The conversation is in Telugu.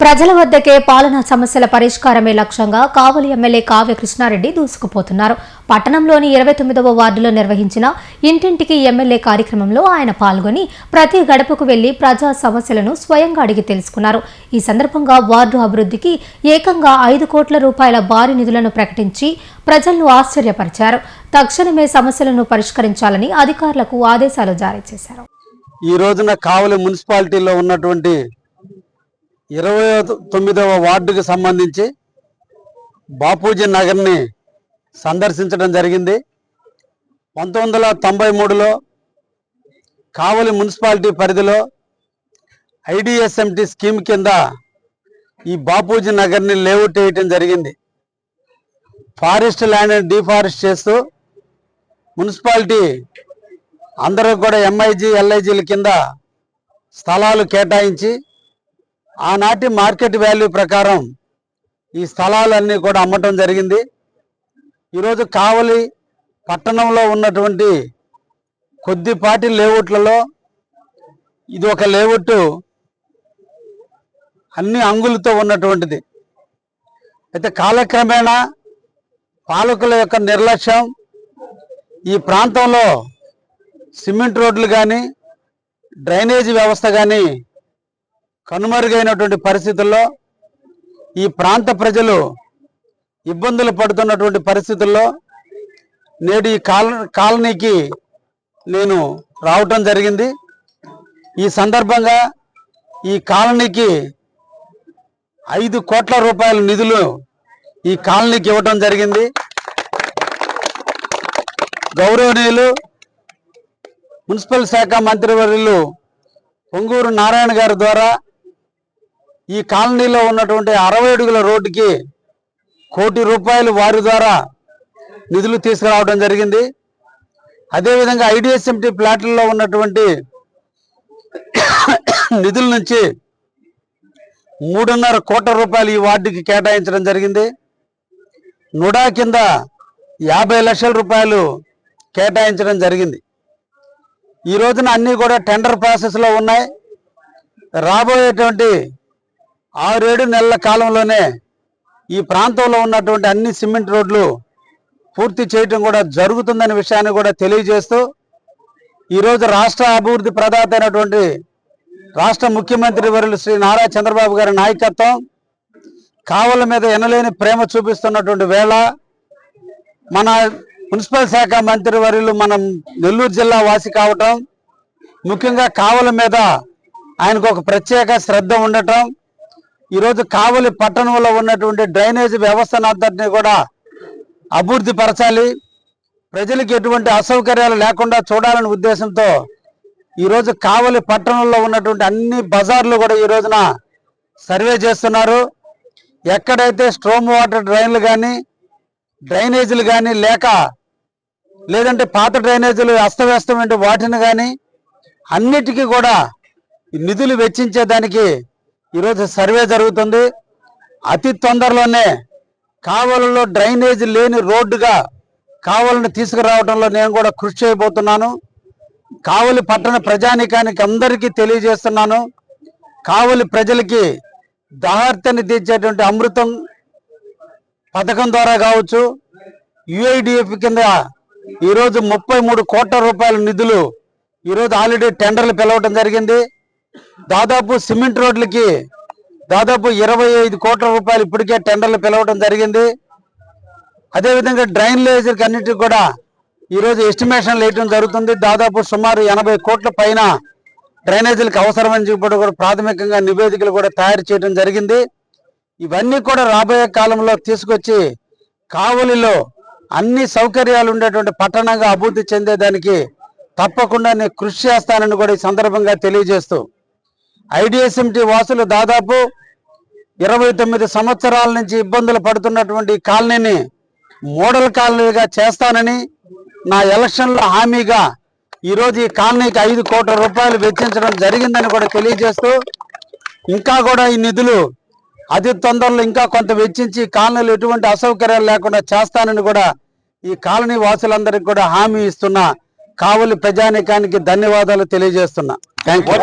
ప్రజల వద్దకే పాలనా సమస్యల పరిష్కారమే లక్ష్యంగా కావలి ఎమ్మెల్యే కావ్య కృష్ణారెడ్డి దూసుకుపోతున్నారు. పట్టణంలోని ఇరవై తొమ్మిదవ వార్డులో నిర్వహించిన ఇంటింటికి ఎమ్మెల్యే కార్యక్రమంలో ఆయన పాల్గొని ప్రతి గడపకు వెళ్ళి ప్రజా సమస్యలను స్వయంగా అడిగి తెలుసుకున్నారు. ఈ సందర్భంగా వార్డు అభివృద్ధికి ఏకంగా ఐదు కోట్ల రూపాయల భారీ నిధులను ప్రకటించి ప్రజలను ఆశ్చర్యపరిచారు. తక్షణమే సమస్యలను పరిష్కరించాలని అధికారులకు ఆదేశాలు జారీ చేశారు. ఈ రోజున కావలి మున్సిపాలిటీలో ఉన్నటువంటి ఇరవై తొమ్మిదవ వార్డుకు సంబంధించి బాపూజీ నగర్ని సందర్శించడం జరిగింది. పంతొమ్మిది వందల తొంభై మూడులో కావలి మున్సిపాలిటీ పరిధిలో ఐడిఎస్ఎంటి స్కీమ్ కింద ఈ బాపూజీ నగర్ని లేఅవుట్ వేయటం జరిగింది. ఫారెస్ట్ ల్యాండ్ని డిఫారెస్ట్ చేస్తూ మున్సిపాలిటీ అందరూ కూడా ఎంఐజీ ఎల్ఐజీల కింద స్థలాలు కేటాయించి ఆనాటి మార్కెట్ వాల్యూ ప్రకారం ఈ స్థలాలన్నీ కూడా అమ్మటం జరిగింది. ఈరోజు కావలి పట్టణంలో ఉన్నటువంటి కొద్దిపాటి లేఅవుట్లలో ఇది ఒక లేఅవుట్ అన్ని అంగులతో ఉన్నటువంటిది. అయితే కాలక్రమేణా పాలకుల యొక్క నిర్లక్ష్యం ఈ ప్రాంతంలో సిమెంట్ రోడ్లు కానీ డ్రైనేజీ వ్యవస్థ కానీ కనుమరుగైనటువంటి పరిస్థితుల్లో ఈ ప్రాంత ప్రజలు ఇబ్బందులు పడుతున్నటువంటి పరిస్థితుల్లో నేడు ఈ కాల కాలనీకి నేను రావటం జరిగింది. ఈ సందర్భంగా ఈ కాలనీకి ఐదు కోట్ల రూపాయల నిధులు ఈ కాలనీకి ఇవ్వటం జరిగింది. గౌరవనీయులు మున్సిపల్ శాఖ మంత్రివర్యులు పొంగూరు నారాయణ గారి ద్వారా ఈ కాలనీలో ఉన్నటువంటి అరవై అడుగుల రోడ్డుకి కోటి రూపాయలు వారి ద్వారా నిధులు తీసుకురావడం జరిగింది. అదేవిధంగా ఐడిఎస్ఎంటి ప్లాట్లలో ఉన్నటువంటి నిధుల నుంచి మూడున్నర కోట్ల రూపాయలు ఈ వార్డుకి కేటాయించడం జరిగింది. నుడా కింద యాభై లక్షల రూపాయలు కేటాయించడం జరిగింది. ఈ రోజున అన్నీ కూడా టెండర్ ప్రాసెస్లో ఉన్నాయి. రాబోయేటువంటి ఆరేడు నెలల కాలంలోనే ఈ ప్రాంతంలో ఉన్నటువంటి అన్ని సిమెంట్ రోడ్లు పూర్తి చేయటం కూడా జరుగుతుందనే విషయాన్ని కూడా తెలియజేస్తూ ఈరోజు రాష్ట్ర అభివృద్ధి ప్రదాత అయినటువంటి రాష్ట్ర ముఖ్యమంత్రి వర్యులు శ్రీ నారా చంద్రబాబు గారి నాయకత్వం కావల మీద ఎనలేని ప్రేమ చూపిస్తున్నటువంటి వేళ మన మున్సిపల్ శాఖ మంత్రి వర్యులు మనం నెల్లూరు జిల్లా వాసి కావటం ముఖ్యంగా కావల మీద ఆయనకు ఒక ప్రత్యేక శ్రద్ధ ఉండటం ఈరోజు కావలి పట్టణంలో ఉన్నటువంటి డ్రైనేజీ వ్యవస్థను అంతటిని కూడా అభివృద్ధి పరచాలి. ప్రజలకు ఎటువంటి అసౌకర్యాలు లేకుండా చూడాలనే ఉద్దేశంతో ఈరోజు కావలి పట్టణంలో ఉన్నటువంటి అన్ని బజార్లు కూడా ఈ రోజున సర్వే చేస్తున్నారు. ఎక్కడైతే స్ట్రోమ్ వాటర్ డ్రైన్లు కానీ డ్రైనేజీలు కానీ లేక లేదంటే పాత డ్రైనేజీలు అస్తవ్యస్తమైన వాటిని కానీ అన్నిటికీ కూడా నిధులు వెచ్చించేదానికి ఈరోజు సర్వే జరుగుతుంది. అతి తొందరలోనే కావలలో డ్రైనేజ్ లేని రోడ్డుగా కావలను తీసుకురావడంలో నేను కూడా కృషి చేయబోతున్నాను. కావలి పట్టణ ప్రజానికానికి అందరికీ తెలియజేస్తున్నాను. కావలి ప్రజలకి దహార్తని తీర్చేటువంటి అమృతం పథకం ద్వారా కావచ్చు యుఐడిఎఫ్ కింద ఈరోజు ముప్పై మూడు కోట్ల రూపాయల నిధులు ఈరోజు ఆల్రెడీ టెండర్లు పిలవటం జరిగింది. దాదాపు సిమెంట్ రోడ్లకి దాదాపు ఇరవై ఐదు కోట్ల రూపాయలు ఇప్పటికే టెండర్లు పిలవడం జరిగింది. అదేవిధంగా డ్రైన్లేజర్కి అన్నిటికీ కూడా ఈరోజు ఎస్టిమేషన్లు వేయటం జరుగుతుంది. దాదాపు సుమారు ఎనభై కోట్ల పైన డ్రైనేజీలకు అవసరమని చెప్పి కూడా ప్రాథమికంగా నివేదికలు కూడా తయారు చేయడం జరిగింది. ఇవన్నీ కూడా రాబోయే కాలంలో తీసుకొచ్చి కావలిలో అన్ని సౌకర్యాలు ఉండేటువంటి పట్టణంగా అభివృద్ధి చెందేదానికి తప్పకుండా నేను కృషి చేస్తానని కూడా ఈ సందర్భంగా తెలియజేస్తూ ఐడిఎస్ఎంటి వాసులు దాదాపు ఇరవై తొమ్మిది సంవత్సరాల నుంచి ఇబ్బందులు పడుతున్నటువంటి కాలనీని మోడల్ కాలనీగా చేస్తానని నా ఎలక్షన్లో హామీగా ఈరోజు ఈ కాలనీకి ఐదు కోట్ల రూపాయలు వెచ్చించడం జరిగిందని కూడా తెలియజేస్తూ ఇంకా కూడా ఈ నిధులు అతి తొందరలో ఇంకా కొంత వెచ్చించి కాలనీలు ఎటువంటి అసౌకర్యాలు లేకుండా చేస్తానని కూడా ఈ కాలనీ వాసులందరికీ కూడా హామీ ఇస్తున్నా. కావలి ప్రజానికానికి ధన్యవాదాలు తెలియజేస్తున్నా. Thank you